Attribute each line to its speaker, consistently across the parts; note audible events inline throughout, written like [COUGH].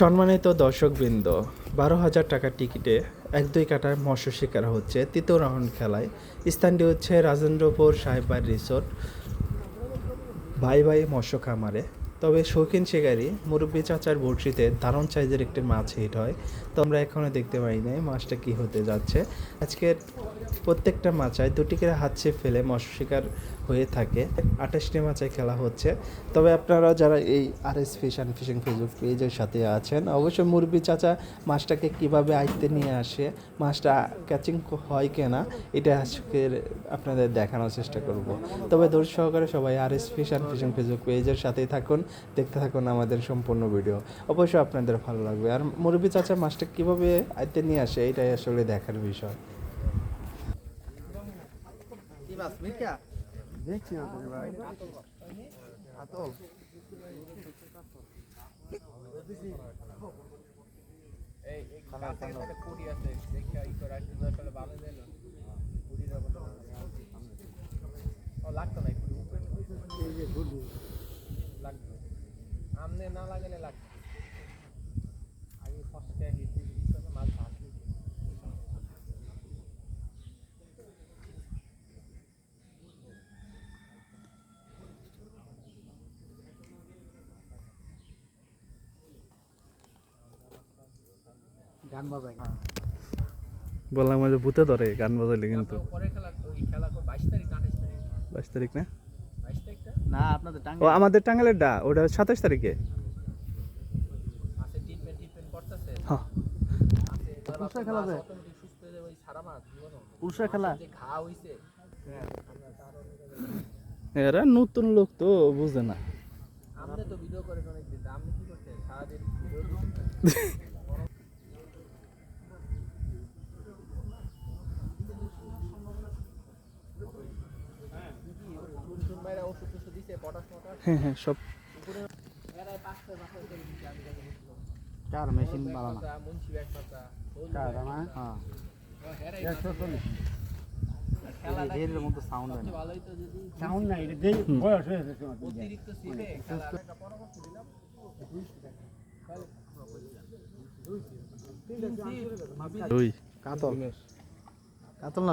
Speaker 1: সম্মানিত দর্শকবৃন্দ, বারো হাজার টাকার টিকিটে এক দুই কাটার মৎস্য শিকার হচ্ছে তৃতীয় রাউন্ড খেলায়। স্থানটি হচ্ছে রাজেন্দ্রপুর সাহেবার রিসোর্ট, ভাই ভাই মৎস্য খামারে। তবে শৌখিন শিকারি, মুরব্বী চাচার বড়শিতে দারুণ সাইজের একটি মাছ হিট হয়। তো আমরা এখনও দেখতে পাই নাই মাছটা কি হতে যাচ্ছে। আজকের প্রত্যেকটা মাচায় দুটি করে হাত ছিপ ফেলে মৎস্য শিকার হয়ে থাকে। আঠাশটি মাচায় খেলা হচ্ছে। তবে আপনারা যারা এই R S fish and fishing Facebook পেজের সাথে আছেন, অবশ্যই মুরব্বী চাচা মাছটাকে কীভাবে আয়ত্তে নিয়ে আসে, মাছটা ক্যাচিং হয় কিনা, এটা আজকের আপনাদের দেখানোর চেষ্টা করব। তবে দর্শক সহকারে সবাই R S fish and fishing Facebook পেজের সাথেই থাকুন। দেখতে থাকুন আমাদের সম্পূর্ণ ভিডিও। অবশ্যই আপনাদের ভালো লাগবে। আর মুরব্বী চাচা মাছটা কীভাবে আয়ত্তে নিয়ে আসে এটাই আসলে দেখার বিষয়।
Speaker 2: দেখছি না তো ভাই। আতল
Speaker 3: আমনে না লাগালে লাগবে আগে ফসকে হিট মাছ ভাসবে
Speaker 2: গান বাজাই।
Speaker 1: বললাম যে ভূতে ধরে গান বাজাইলে কিন্তু।
Speaker 3: পরে খেলা খেলা কো 22 তারিখ না 28 তারিখ।
Speaker 1: বাইশ তারিখ না?
Speaker 3: 22 তারিখটা
Speaker 2: না আপনাদের
Speaker 1: ও আমাদের টাঙ্গালের ডা ওটা সাতাশ তারিখে। হ্যাঁ
Speaker 2: খেলা যায়?
Speaker 3: সুস্থ হয়ে যাবে সারা মাছ জীবনও।
Speaker 2: খেলা।
Speaker 3: ঘা হইছে।
Speaker 1: এরা নতুন লোক তো বুঝে না।
Speaker 3: আমনে তো ভিডিও করেন অনেক দিন আপনি কি করতেন? সারাদিন [LAUGHS]
Speaker 1: হ্যাঁ হ্যাঁ সব।
Speaker 2: চার মেশিন চার না। হ্যাঁ একশো চল্লিশ সাউন্ড হয় না।
Speaker 3: সবচেয়ে ভালোই তো যদি
Speaker 4: সাউন্ড নাই এটা বয়স
Speaker 3: অতিরিক্ত সিপে খেলার একটা পরামর্শ দিলাম
Speaker 1: রুই।
Speaker 2: কাতল। কাতল না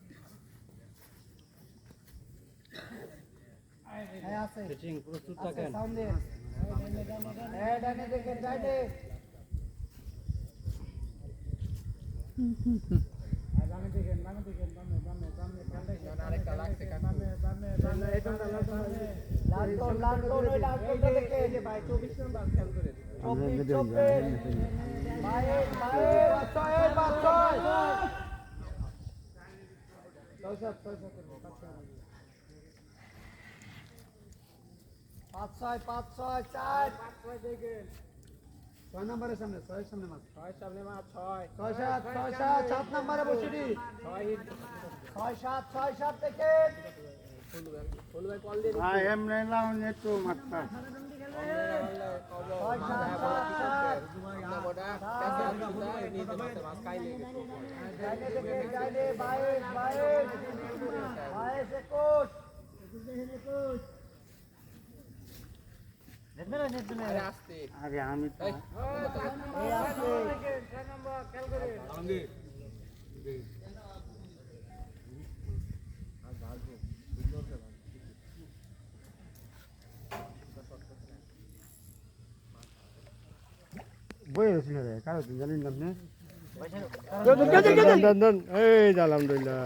Speaker 2: প্রস্তুত থাকেন
Speaker 3: আরেকটা লাগছে কাকু
Speaker 4: পাঁচ ছয় পাঁচ ছয় চার। ছয় নম্বরের সামনে ছয়ের সামনে মাছ
Speaker 3: ছয় সামনে মাছ ছয়।
Speaker 4: ছয় সাত ছয় সাত সাত নম্বরে বসে দি।
Speaker 3: ছয়
Speaker 4: ছয় সাত ছয় সাত থেকে
Speaker 3: ছয়
Speaker 4: বাইশ বাইশ। বাইশ একুশ। আরে আমি বই রয়েছিল রে কারও তুই জানেন না আপনি এই আলহামদুলিল্লাহ